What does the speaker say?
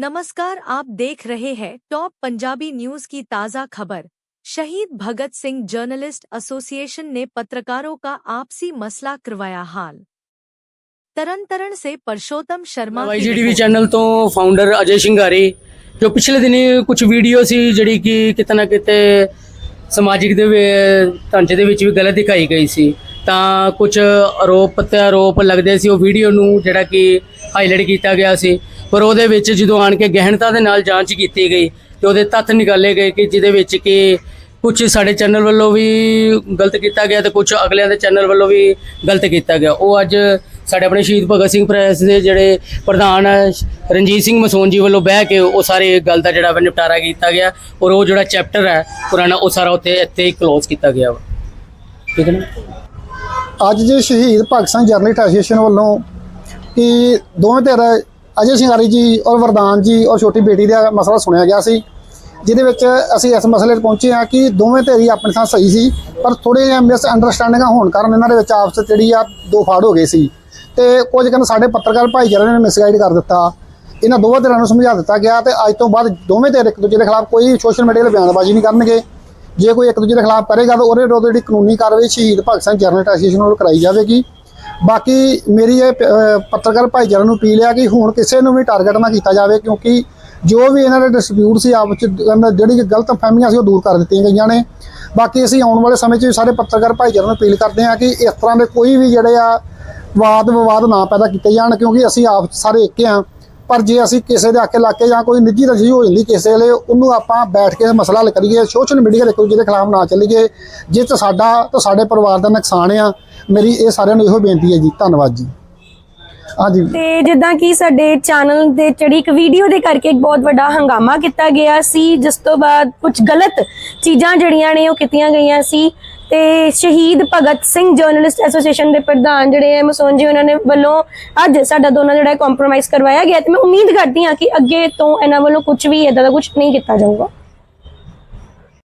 नमस्कार आप देख रहे हैं टॉप पंजाबी न्यूज की ताजा खबर शहीद भगत सिंह जर्नलिस्ट एसोसिएशन ने पत्रकारों का आपसी मसला करवाया हाल तरन तरन से परशोत्तम शर्मा की ਵਾਈਜੀਟੀਵੀ रिपोर्ट। ਚੈਨਲ ਤੋਂ ਫਾਊਂਡਰ ਅਜੇ ਸ਼ਿੰਗਾਰੀ ਜੋ ਪਿਛਲੇ ਦਿਨੀ ਕੁਝ ਵੀਡੀਓ ਸੀ ਜਿਹੜੀ ਕਿ ਕਿਤੇ ਨਾ ਕਿਤੇ ਸਮਾਜਿਕ ਦੇ ਵੇ- ਢਾਂਚੇ ਦੇ ਵਿੱਚ ਵੀ ਗਲਤ ਦਿਖਾਈ ਗਈ ਸੀ ਤਾਂ ਕੁਝ ਆਰੋਪ ਤੇ ਆਰੋਪ ਲੱਗਦੇ ਸੀ ਉਹ ਵੀਡੀਓ ਨੂੰ ਜਿਹੜਾ ਕਿ ਹਾਈਲਾਈਟ ਕੀਤਾ ਗਿਆ ਸੀ ਪਰ ਉਹਦੇ ਵਿੱਚ ਜਦੋਂ ਆਣ ਕੇ ਗਹਿਣਤਾ ਦੇ ਨਾਲ ਜਾਂਚ ਕੀਤੀ ਗਈ ਤੇ ਉਹਦੇ ਤੱਥ ਨਿਕਾਲੇ ਗਏ ਕਿ ਜਿਹਦੇ ਵਿੱਚ ਕਿ ਕੁਝ ਸਾਡੇ ਚੈਨਲ ਵੱਲੋਂ ਵੀ ਗਲਤ ਕੀਤਾ ਗਿਆ ਤੇ ਕੁਝ ਅਗਲਿਆਂ ਦੇ ਚੈਨਲ ਵੱਲੋਂ ਵੀ ਗਲਤ ਕੀਤਾ ਗਿਆ। ਉਹ ਅੱਜ ਸਾਡੇ ਆਪਣੇ ਸ਼ਹੀਦ ਭਗਤ ਸਿੰਘ ਪ੍ਰੈਸ ਦੇ ਜਿਹੜੇ ਪ੍ਰਧਾਨ ਹੈ, ਰਣਜੀਤ ਸਿੰਘ ਮਸੋਨ ਜੀ ਵੱਲੋਂ ਬਹਿ ਕੇ ਉਹ ਸਾਰੇ ਗੱਲ ਦਾ ਜਿਹੜਾ ਵਾ ਨਿਪਟਾਰਾ ਕੀਤਾ ਗਿਆ ਔਰ ਉਹ ਜਿਹੜਾ ਚੈਪਟਰ ਹੈ ਪੁਰਾਣਾ ਉਹ ਸਾਰਾ ਉੱਥੇ ਇੱਥੇ ਹੀ ਕਲੋਜ਼ ਕੀਤਾ ਗਿਆ ਵਾ। ਠੀਕ ਹੈ ਨਾ? ਅੱਜ ਜੇ ਸ਼ਹੀਦ ਭਗਤ ਸਿੰਘ ਜਰਨਲਿਸਟ ਐਸੋਸੀਏਸ਼ਨ ਵੱਲੋਂ ਕਿ ਦੋਵੇਂ ਧਿਰ ਅਜੇ ਸਿੰਘਾਰੀ ਜੀ ਔਰ ਵਰਦਾਨ ਜੀ ਔਰ ਛੋਟੀ ਬੇਟੀ ਦਾ ਮਸਲਾ ਸੁਣਿਆ ਗਿਆ ਸੀ, ਜਿਹਦੇ ਵਿੱਚ ਅਸੀਂ ਇਸ ਮਸਲੇ 'ਤੇ ਪਹੁੰਚੇ ਹਾਂ ਕਿ ਦੋਵੇਂ ਧਿਰ ਆਪਣੇ ਆਪਣੀ ਥਾਂ ਸਹੀ ਸੀ, ਪਰ ਥੋੜੇ ਜਿਹਾ ਮਿਸ ਅੰਡਰਸਟੈਂਡਿੰਗਾਂ ਹੋਣ ਕਾਰਨ ਇਹਨਾਂ ਦੇ ਵਿੱਚ ਆਪਸ ਜਿਹੜੀ ਆ ਦੋ ਫਾੜ ਹੋ ਗਏ ਸੀ। ਤੇ ਕੁਝ ਕਹਿੰਦੇ ਸਾਡੇ ਪੱਤਰਕਾਰ ਭਾਈਚਾਰੇ ਨੇ ਮਿਸਗਾਈਡ ਕਰ ਦਿੱਤਾ। ਇਹਨਾਂ ਦੋਵਾਂ ਧਿਰਾਂ ਨੂੰ ਸਮਝਾ ਦਿੱਤਾ ਗਿਆ ਤੇ ਅੱਜ ਤੋਂ ਬਾਅਦ ਦੋਵੇਂ ਧਿਰ ਇੱਕ ਦੂਜੇ ਦੇ ਖਿਲਾਫ ਕੋਈ ਸੋਸ਼ਲ ਮੀਡੀਆ 'ਤੇ ਬਿਆਨਬਾਜ਼ੀ ਨਹੀਂ ਕਰਨਗੇ। ਜੇ ਕੋਈ ਇੱਕ ਦੂਜੇ ਦੇ ਖਿਲਾਫ ਕਰੇਗਾ ਤਾਂ ਉਹਦੇ ਵਿਰੁੱਧ ਜਿਹੜੀ ਕਾਨੂੰਨੀ ਕਾਰਵਾਈ ਸ਼ਹੀਦ ਭਗਤ ਸਿੰਘ ਜਰਨਲ ਐਸੋਸੀਏਸ਼ਨ ਵੱਲੋਂ ਕਰਾਈ ਜਾਵੇਗੀ। ਬਾਕੀ ਮੇਰੀ ਇਹ ਪੱਤਰਕਾਰ ਭਾਈਚਾਰੇ ਨੂੰ ਅਪੀਲ ਹੈ ਕਿ ਹੁਣ ਕਿਸੇ ਨੂੰ ਵੀ ਟਾਰਗੇਟ ਨਾ ਕੀਤਾ ਜਾਵੇ, ਕਿਉਂਕਿ ਜੋ ਵੀ ਇਹਨਾਂ ਦੇ ਡਿਸਪਿਊਟ ਸੀ ਆਪਸ ਚ ਜਿਹੜੀ ਗਲਤ ਫਹਿਮੀਆਂ ਸੀ, ਉਹ ਦੂਰ ਕਰ ਦਿੱਤੀਆਂ ਗਈਆਂ ਨੇ। ਬਾਕੀ ਅਸੀਂ ਆਉਣ ਵਾਲੇ ਸਮੇਂ 'ਚ ਵੀ ਸਾਰੇ ਪੱਤਰਕਾਰ ਭਾਈਚਾਰੇ ਨੂੰ ਅਪੀਲ ਕਰਦੇ ਹਾਂ ਕਿ ਇਸ ਤਰ੍ਹਾਂ ਦੇ ਕੋਈ ਵੀ ਜਿਹੜੇ ਆ ਵਾਦ ਵਿਵਾਦ ਨਾ ਪੈਦਾ ਕੀਤੇ ਜਾਣ, ਕਿਉਂਕਿ ਅਸੀਂ ਆਪ ਸਾਰੇ ਇੱਕ ਹਾਂ। ਪਰ ਜੇ ਅਸੀਂ ਕਿਸੇ ਦੇ ਆਕੇ ਲਾ ਕੇ ਜਾਂ ਕੋਈ ਨਿੱਜੀ ਰਜਿ ਹੋ ਜਾਂਦੀ ਕਿਸੇ ਵੇਲੇ, ਉਹਨੂੰ ਆਪਾਂ ਬੈਠ ਕੇ ਮਸਲਾ ਹੱਲ ਕਰੀਏ ਸੋਸ਼ਲ ਮੀਡੀਆ ਦੇ ਇੱਕ ਦੂਜੇ ਖਿਲਾਫ ਨਾ ਚੱਲੀਏ। ਜਿਸ 'ਚ ਸਾਡਾ ਤੇ ਸਾਡੇ ਪਰਿਵਾਰ ਦਾ ਨੁਕਸਾਨ ਆ, ਮੇਰੀ ਇਹ ਸਾਰਿਆਂ ਨੂੰ ਇਹੋ ਬੇਨਤੀ ਹੈ ਜੀ। ਧੰਨਵਾਦ ਜੀ। ਹਾਂਜੀ। ਤੇ ਜਿੱਦਾਂ ਕਿ ਸਾਡੇ ਚੈਨਲ ਦੇ ਜਿਹੜੀ ਇੱਕ ਵੀਡੀਓ ਦੇ ਕਰਕੇ ਇੱਕ ਬਹੁਤ ਵੱਡਾ ਹੰਗਾਮਾ ਕੀਤਾ ਗਿਆ ਸੀ, ਜਿਸ ਤੋਂ ਬਾਅਦ ਕੁਝ ਗਲਤ ਚੀਜ਼ਾਂ ਜਿਹੜੀਆਂ ਨੇ ਉਹ ਕੀਤੀਆਂ ਗਈਆਂ ਸੀ। ਤੇ ਸ਼ਹੀਦ ਭਗਤ ਸਿੰਘ ਜਰਨਲਿਸਟ ਐਸੋਸੀਏਸ਼ਨ ਦੇ ਪ੍ਰਧਾਨ ਜਿਹੜੇ ਹੈ ਮਸੋਨ ਜੀ, ਉਹਨਾਂ ਨੇ ਵੱਲੋਂ ਅੱਜ ਸਾਡਾ ਦੋਨਾਂ ਜਿਹੜਾ ਕੰਪਰੋਮਾਈਜ਼ ਕਰਵਾਇਆ ਗਿਆ ਤੇ ਮੈਂ ਉਮੀਦ ਕਰਦੀ ਹਾਂ ਕਿ ਅੱਗੇ ਤੋਂ ਇਹਨਾਂ ਵੱਲੋਂ ਕੁਝ ਵੀ ਇਦਾਂ ਦਾ ਕੁਝ ਨਹੀਂ ਕੀਤਾ ਜਾਊਗਾ।